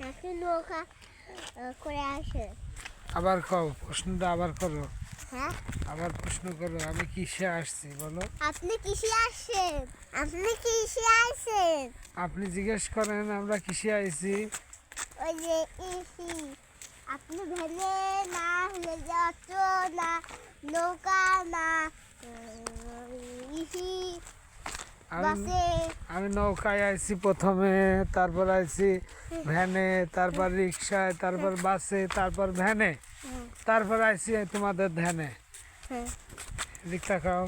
নৌকা করে আসে। আবার কও প্রশ্নটা আবার করো। হ্যাঁ? আবার প্রশ্ন করো আমি কিসে আসছি বলো। আপনি কিসে আসছেন? আপনি কিসে আসছেন আপনি জিজ্ঞেস করেন আমরা কিসে আইছি? ওই যে ইসি আপনি ভেলে না হলে যত না নৌকা না ইসি আমি আমি নৌকায় আইছি প্রথমে তারপর আইছি ভ্যানে তারপর রিক্সায় তারপর বাসে তারপর ভ্যানে তারপর আইছি তোমাদের ধ্যানে। দিকটা খাও।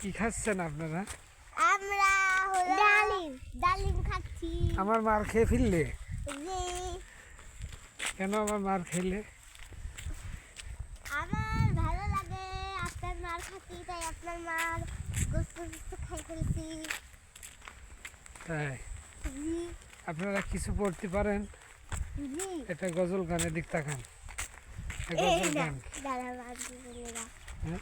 কি খাচ্ছেন আপনারা? আমরা ডালিম। ডালিম খাচ্ছি। আমার মার খেয়ে ফিরলে কেন আমার মার খেলে আমার ভালো লাগে খাচ্ছি তাই আপনার গোস্ত গোস্ত খাই ফেলছি। তাই? আপনারা কিছু পড়তে পারেন? এটা গজল গানের দিক তাকান। গজল গান। হ্যাঁ?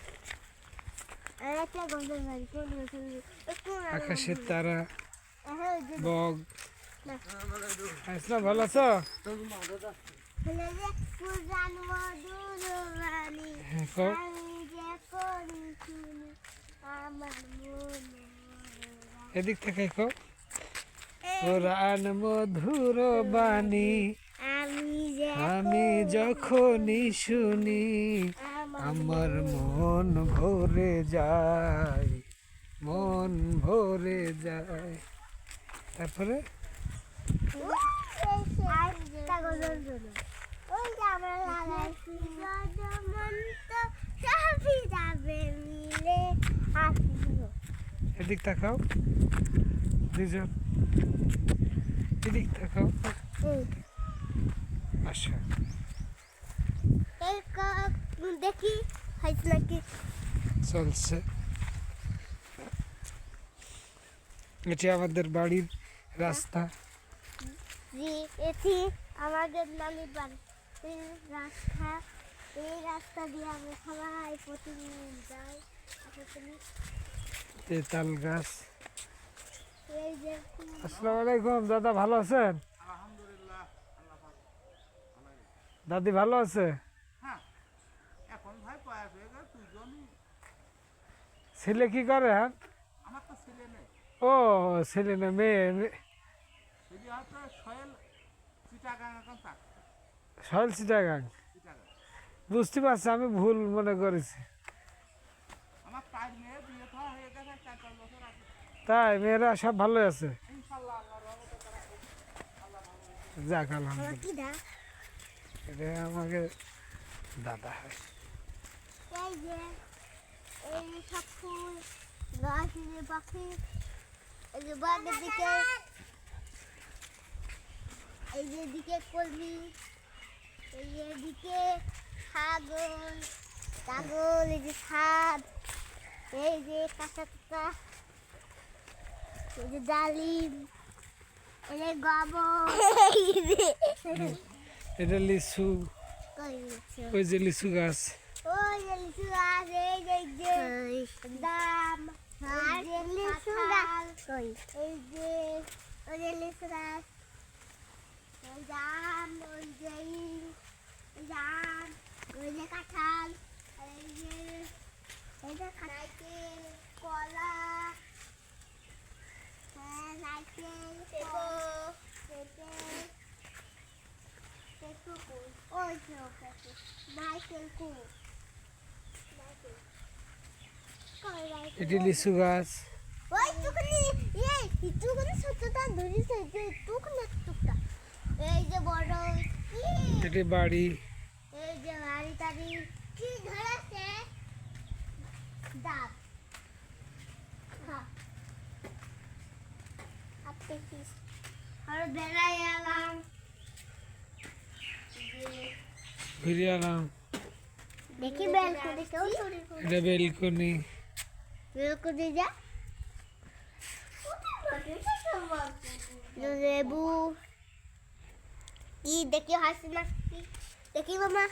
আকাশের তারা হ্যাঁ বগ। ভালো আছো? হ্যাঁ কও আমি যে করি শুনি আমার মনে এদিক থেকে কোরআন মধুর বাণী, আমি যখনই শুনি, আমার মন ভরে যায়, মন ভরে যায়। তারপরে আরেকটা গজল শোনো। ওই যে আমরা লাগাইছি যজমন্ত সবই যাবে মিলে আসব এদিক তাকাও। দুজন এদিক তাকাও। আচ্ছা। দেখি হয়েছে নাকি? চলছে। এটি আমাদের বাড়ির রাস্তা। জি এটি আমাদের নানির বাড়ি এই রাস্তা। এই রাস্তা দিয়ে আমরা সবাই প্রতিদিন যাই। তেতাল গাছ। আসসালামু আলাইকুম দাদা ভালো আছেন? দাদি ভালো আছে? এখন ভাই বয়স হয়ে ছেলে কি করে হ্যাঁ? আমার তো ছেলে নেই। ও ছেলে না মেয়ে সহেল চিটাগাং বুঝতে পারছি আমি ভুল মনে করেছি। আমার তাই মেয়েরা সব ভালো আছে। যাক আলহামদুলিল্লাহ। এটা আমাকে দাদা হয়। এই যে এই সব ফুল গাছ এই যে পাখি এই যে বাগের এই যে দিকে কলমি এই যে দিকে ছাগল ছাগল এই যে ছাদ এই যে কাঁচা কাঁচা এই যে ডালিম এই যে গোবর। এই যে এটা লিচু? ওই যে লিচু গাছ। ওই যে লিচু গাছ এই যে দাম যে লিচু গাছ? এই যে ওই যে লিচু গাছ ওই জাম ওই যে ই- ওই জাম ওই যে কাঁঠাল আর এই যে এই যে নারকেল কলা হ্যাঁ নারকেল পেঁপে পেঁপে পেঁপে কই ওই যে ও পেঁপে নারকেল কই নারকেল কই নারকেল এটি লিচু গাছ ওই টুকুনি এই টুকুনি ছোটটা ধরিস এই যে টুকুনি টুকটা এই যে বড় কি এটি বাড়ি। এই যে বাড়ি টাড়ি কি ধরেছে? ডাব হ্যাঁ আর বেড়াই এলাম। ঘুরে এলাম দেখি বেলকুনি কেউ চুরি করে এটা বেলকনি বেলকুনি যা লেবু কি দেখি হাসি মাসি দেখি মামা